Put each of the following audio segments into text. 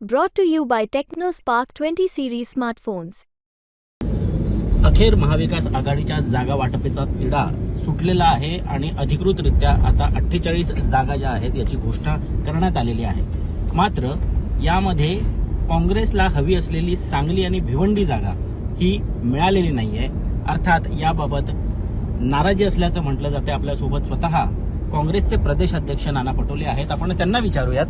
Brought to you by TechnoSpark 20 series smartphones. अखेर महाविकास आघाडीच्या जागा वाटपेचा तिढा सुटलेला आहे आणि अधिकृतरित्या आता अठ्ठेचाळीस जागा ज्या आहेत याची घोषणा करण्यात आलेली आहे. मात्र यामध्ये काँग्रेसला हवी असलेली सांगली आणि भिवंडी जागा ही मिळालेली नाही आहे अर्थात याबाबत नाराजी असल्याचं म्हटलं जाते आपल्यासोबत. स्वतः काँग्रेसचे प्रदेश अध्यक्ष नाना पटोले आहेत. आपण त्यांना विचारूयात.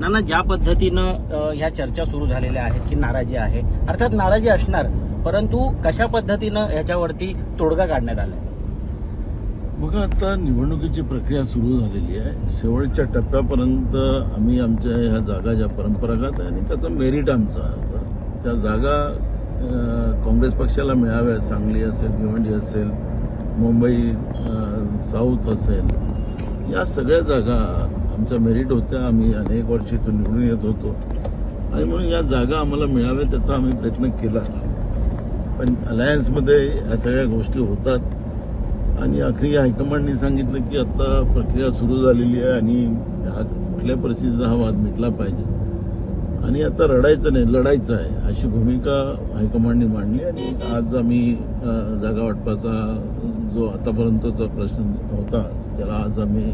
नाना ज्या पद्धतीनं ह्या चर्चा सुरू झालेल्या आहेत की नाराजी आहे अर्थात नाराजी असणार परंतु कशा पद्धतीनं ह्याच्यावरती तोडगा काढण्यात आलाय? बघा आता निवडणुकीची प्रक्रिया सुरू झालेली आहे. शेवटच्या टप्प्यापर्यंत आम्ही आमच्या ह्या जागा ज्या परंपरागत आहे आणि त्याचं मेरिट आमचं होतं त्या जागा काँग्रेस पक्षाला मिळाव्या सांगली असेल भिवंडी असेल मुंबई साऊथ असेल या सगळ्या जागा आमच्या मेरिट होत्या आम्ही अनेक वर्ष इथून निवडून येत होतो. आणि म्हणून या जागा आम्हाला मिळाव्या त्याचा आम्ही प्रयत्न केला. पण अलायन्समध्ये या सगळ्या गोष्टी होतात. आणि अखेरी हायकमांडनी सांगितलं की आता प्रक्रिया सुरू झालेली आहे आणि हा कुठल्या परिस्थितीचा हा वाद मिटला पाहिजे. आणि आता रडायचं नाही लढायचं आहे अशी भूमिका हायकमांडनी मांडली आणि आज आम्ही जागा वाटपाचा जो आतापर्यंतचा प्रश्न होता त्याला आज आम्ही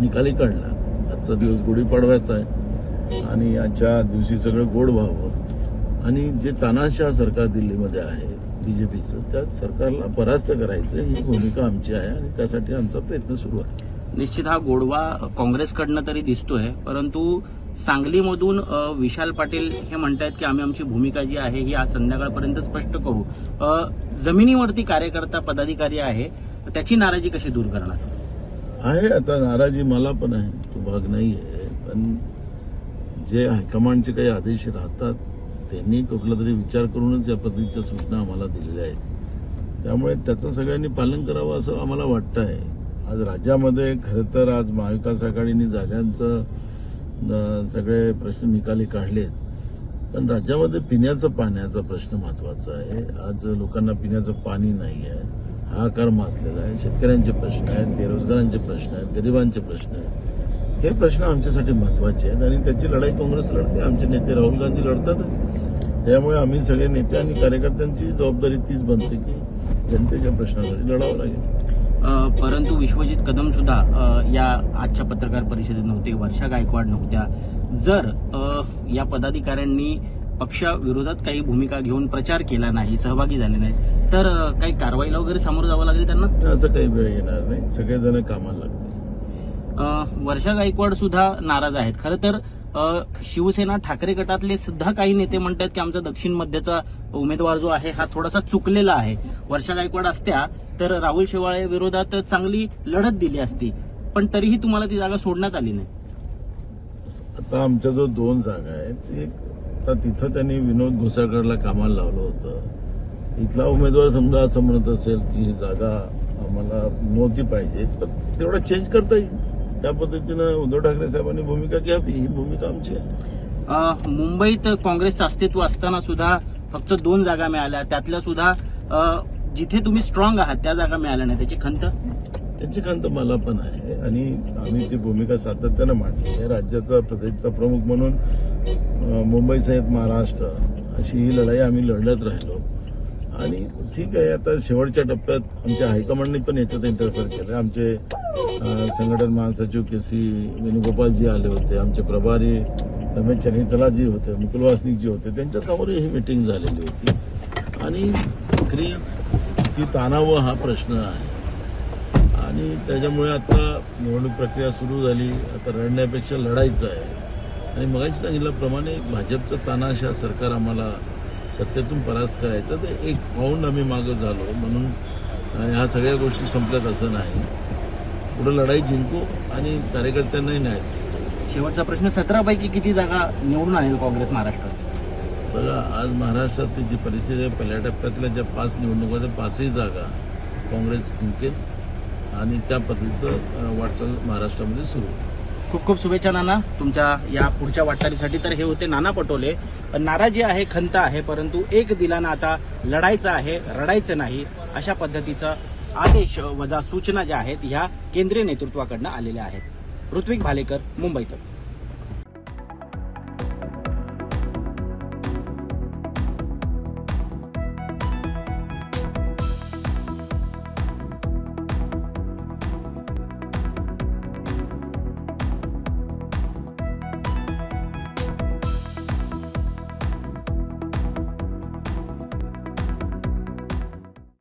निकाली काढला. आजचा दिवस गुढीपाडव्याचा आहे. आणि आजच्या दिवशी सगळं गोड व्हावं. आणि जे तानाशाह सरकार दिल्लीमध्ये आहे बीजेपीचं त्या सरकारला परास्त करायचं ही भूमिका आमची आहे आणि त्यासाठी आमचा प्रयत्न सुरू आहे. निश्चित हा गोडवा काँग्रेसकडनं तरी दिसतोय परंतु सांगलीमधून विशाल पाटील हे म्हणतायत की आम्ही आमची भूमिका जी आहे ही आज संध्याकाळपर्यंत स्पष्ट करू. जमिनीवरती कार्यकर्ता पदाधिकारी आहे त्याची नाराजी कशी दूर करणार? आहे आता नाराजी मला पण आहे. तो भाग नाही आहे पण जे हायकमांडचे काही आदेश राहतात त्यांनी कुठला तरी विचार करूनच या पद्धतीच्या सूचना आम्हाला दिलेल्या आहेत. त्यामुळे त्याचं सगळ्यांनी पालन करावं असं आम्हाला वाटतं आहे आज राज्यामध्ये खरं तर आज महाविकास आघाडीने जागांचं सगळे प्रश्न निकाली काढलेत. पण राज्यामध्ये पिण्याचं पाण्याचा प्रश्न महत्त्वाचा आहे. आज लोकांना पिण्याचं पाणी नाही आहे हा कर्म असलेला आहे. शेतकऱ्यांचे प्रश्न आहेत बेरोजगारांचे प्रश्न आहेत गरिबांचे प्रश्न आहेत. हे प्रश्न आमच्यासाठी महत्त्वाचे आहेत आणि त्याची लढाई काँग्रेस लढते आमचे नेते राहुल गांधी लढतात त्यामुळे आम्ही सगळे नेते आणि कार्यकर्त्यांची जबाबदारी तीच बनते की जनतेच्या प्रश्नासाठी लढावं लागेल. परंतु विश्वजित कदम सुद्धा या आजच्या पत्रकार परिषदेत नव्हते वर्षा गायकवाड नव्हत्या. जर या पदाधिकाऱ्यांनी पक्षाविरोधात काही भूमिका घेऊन प्रचार केला नाही सहभागी झाले नाही तर काही कारवाईला वगैरे सामोरं जावं लागेल त्यांना? असं काही वेळ येणार नाही. सगळेजण कामाला लागतील. वर्षा गायकवाड सुद्धा नाराज आहेत. खरं तर शिवसेना ठाकरे गटातले सुद्धा काही नेते म्हणतात की आमचा दक्षिण मध्यचा उमेदवार जो आहे हा थोडासा चुकलेला आहे. वर्षा गायकवाड असत्या तर राहुल शेवाळे विरोधात चांगली लढत दिली असती. पण तरीही तुम्हाला ती जागा सोडण्यात आली नाही. आता आमच्या जो दोन जागा आहेत एक आता तिथं त्यांनी विनोद घोसाळकरला कामाला लावलं होतं. इथला उमेदवार समजा असं म्हणत असेल की ही जागा आम्हाला नव्हती पाहिजे तर तेवढं चेंज करता येईल. त्या पद्धतीनं उद्धव ठाकरे साहेबांनी भूमिका घ्यावी ही भूमिका आमची आहे. मुंबईत काँग्रेसचं अस्तित्व असताना सुद्धा फक्त दोन जागा मिळाल्या. त्यातल्या सुद्धा जिथे तुम्ही स्ट्रॉंग आहात त्या जागा मिळाल्या नाही. त्याची खंत? त्यांची खंत मला पण आहे. आणि आम्ही ती भूमिका सातत्यानं मांडली आहे. राज्याचा प्रदेशचा प्रमुख म्हणून मुंबई साहेब महाराष्ट्र अशी ही लढाई आम्ही लढत राहिलो. आणि ठीक आहे आता शेवटच्या टप्प्यात आमच्या हायकमांडने पण याच्यात इंटरफेअर केलं आमचे संघटन महासचिव के सी वेणुगोपालजी आले होते आमचे प्रभारी रमेश चनितलाजी होते मुकुल वासनिकजी होते त्यांच्यासमोर ही मिटिंग झालेली होती. आणि खरी ती ताणावं हा प्रश्न आहे. आणि त्याच्यामुळे आता निवडणूक प्रक्रिया सुरू झाली. आता रडण्यापेक्षा लढायचं आहे. आणि मगाशी सांगितल्याप्रमाणे भाजपचं तानाशा सरकार आम्हाला सत्तेतून परास्त करायचं ते एक पाऊंड आम्ही मागं झालो. म्हणून ह्या सगळ्या गोष्टी संपल्यात असं नाही. पुढे लढाई जिंकू आणि कार्यकर्त्यांनाही देऊ. शेवटचा प्रश्न सतरा पैकी किती जागा निवडून आणेल काँग्रेस महाराष्ट्रात बघा आज महाराष्ट्रातली जी परिस्थिती आहे पहिल्या टप्प्यातल्या ज्या पाच निवडणुका त्या पाचही जागा काँग्रेस जिंकेल आणि त्या पद्धतीचं वाटचाल महाराष्ट्रामध्ये सुरू होईल. खूप खूप शुभेच्छा नाना. तुमच्या या पुढच्या वाटचालीसाठी तर हे होते नाना पटोले. नाराजी आहे खंत आहे परंतु एक दिलानं आता लढायचं आहे रडायचं नाही अशा पद्धतीचा आदेश वजा सूचना ज्या आहेत ह्या केंद्रीय नेतृत्वाकडनं आलेल्या आहेत. ऋत्विक भालेकर मुंबई